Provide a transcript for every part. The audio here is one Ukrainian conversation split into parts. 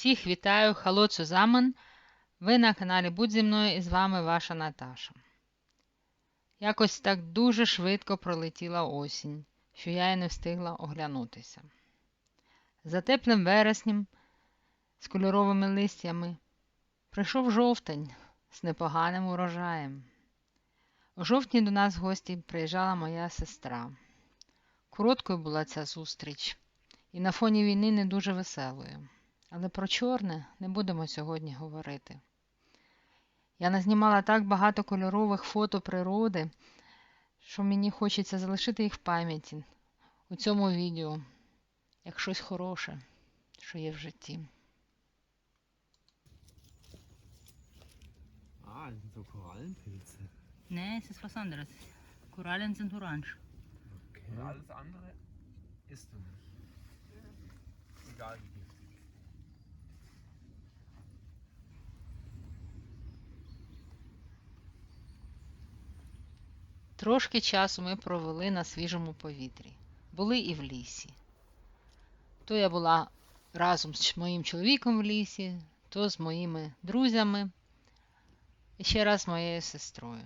Всіх вітаю, хало цузамен. Ви на каналі Будь зі мною і з вами ваша Наташа. Якось так дуже швидко пролетіла осінь, що я й не встигла оглянутися. За теплим вереснем з кольоровими листями прийшов жовтень з непоганим урожаєм. У жовтні до нас в гості приїжджала моя сестра. Короткою була ця зустріч, і на фоні війни не дуже веселою. Але про чорне не будемо сьогодні говорити. Я назнімала так багато кольорових фото природи, що мені хочеться залишити їх в пам'яті у цьому відео, як щось хороше, що є в житті. Ah, das sind so Korallenpilze. Nee, es ist was anderes. Korallen sind orange. Okay. Und alles andere isst du nicht. Egal wie Трошки часу ми провели на свіжому повітрі, були і в лісі. То я була разом з моїм чоловіком в лісі, то з моїми друзями і ще раз з моєю сестрою.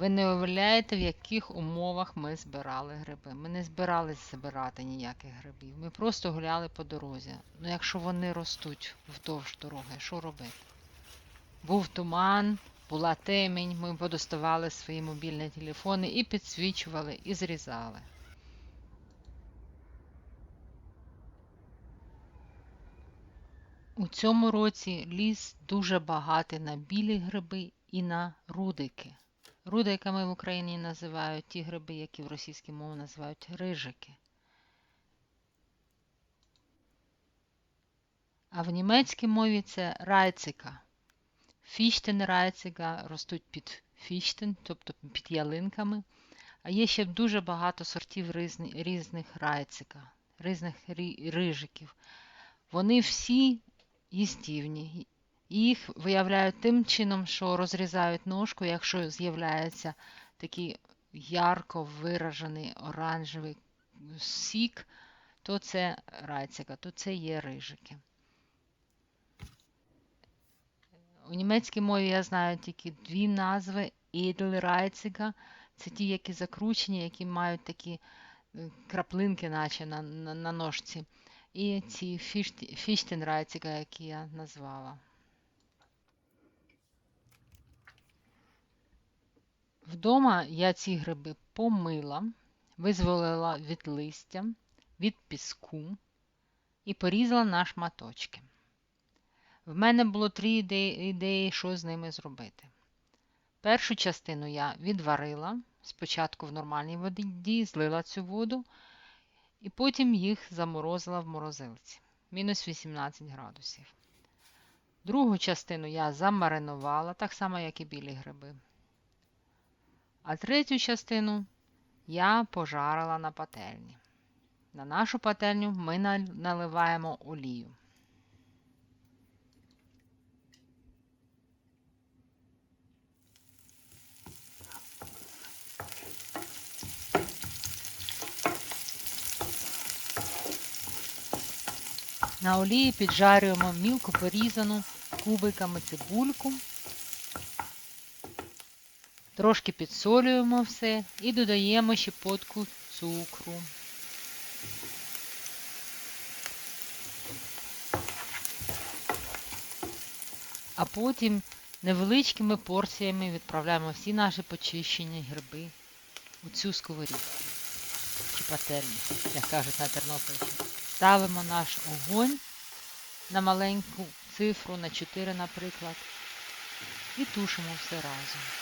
Ви не уявляєте, в яких умовах ми збирали гриби. Ми не збирались збирати ніяких грибів. Ми просто гуляли по дорозі. Ну, якщо вони ростуть вдовж дороги, що робити? Був туман, була темінь, ми подоставали свої мобільні телефони і підсвічували, і зрізали. У цьому році ліс дуже багатий на білі гриби і на рудики. Рудиками в Україні називають ті гриби, які в російській мові називають рижики. А в німецькій мові це райцика. Фіштен райцига ростуть під фіштен, тобто під ялинками. А є ще дуже багато сортів різних райцика, різних рижиків. Вони всі їстівні. Їх виявляють тим чином, що розрізають ножку, якщо з'являється такий ярко виражений оранжевий сік, то це райцика, то це є рижики. У німецькій мові я знаю тільки дві назви Edelreizige. Це ті, які закручені, які мають такі е, краплинки, наче на, на, на ножці. І ці Ficht- які я назвала. Вдома я ці гриби помила, визволила від листя, від піску і порізала на шматочки. В мене було три ідеї, що з ними зробити. Першу частину я відварила, спочатку в нормальній воді, злила цю воду, і потім їх заморозила в морозилці. Мінус 18 градусів. Другу частину я замаринувала, так само, як і білі гриби. А третю частину я пожарила на пательні. На нашу пательню ми наливаємо олію. На олії піджарюємо мілко порізану кубиками цибульку. Трошки підсолюємо все і додаємо щепотку цукру. А потім невеличкими порціями відправляємо всі наші почищені гриби у цю сковорідку чи пательню, як кажуть на Тернопільщині. Ставимо наш огонь на маленьку цифру, на 4, наприклад, і тушимо все разом.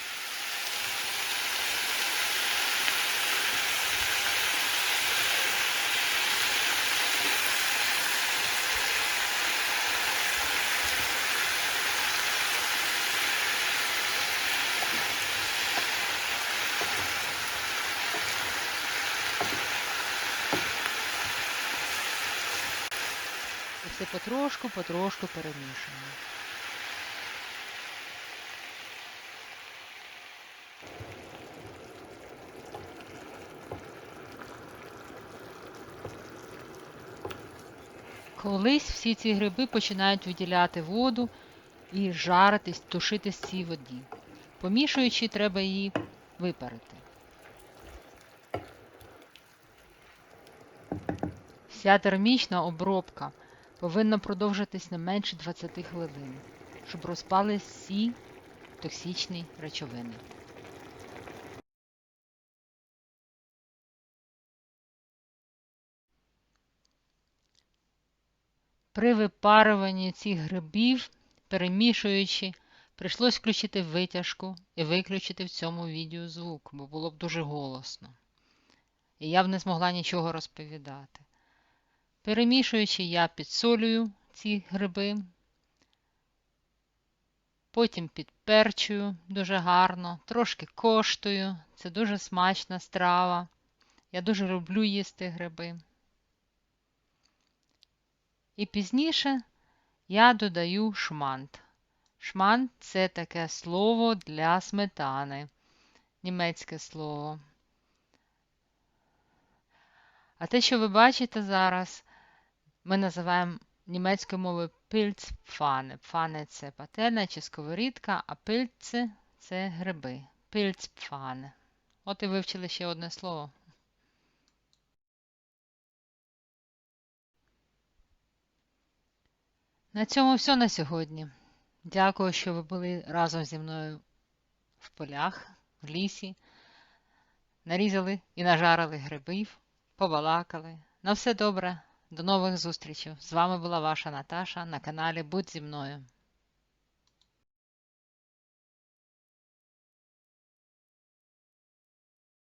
ти потрошку-потрошку перемішуємо. Колись всі ці гриби починають виділяти воду і жаритись, тушитись в цій воді. Помішуючи, треба її випарити. Вся термічна обробка повинна продовжитись не менше 20 хвилин, щоб розпались всі токсичні речовини. При випарюванні цих грибів, перемішуючи, прийшлось включити витяжку і виключити в цьому відео звук, бо було б дуже голосно. І я б не змогла нічого розповідати. Перемішуючи, я підсолюю ці гриби, потім підперчую дуже гарно, трошки коштую. Це дуже смачна страва. Я дуже люблю їсти гриби. І пізніше я додаю шмант. Шмант це таке слово для сметани, німецьке слово. А те, що ви бачите зараз, ми називаємо німецькою мовою пильцпфане. Пфане це пательня чи сковорідка, а пильце це гриби. Пильцпфане. От і вивчили ще одне слово. На цьому все на сьогодні. Дякую, що ви були разом зі мною в полях, в лісі. Нарізали і нажарили грибів, побалакали. На все добре, до нових зустрічей. З вами була ваша Наташа на каналі Будь зі мною.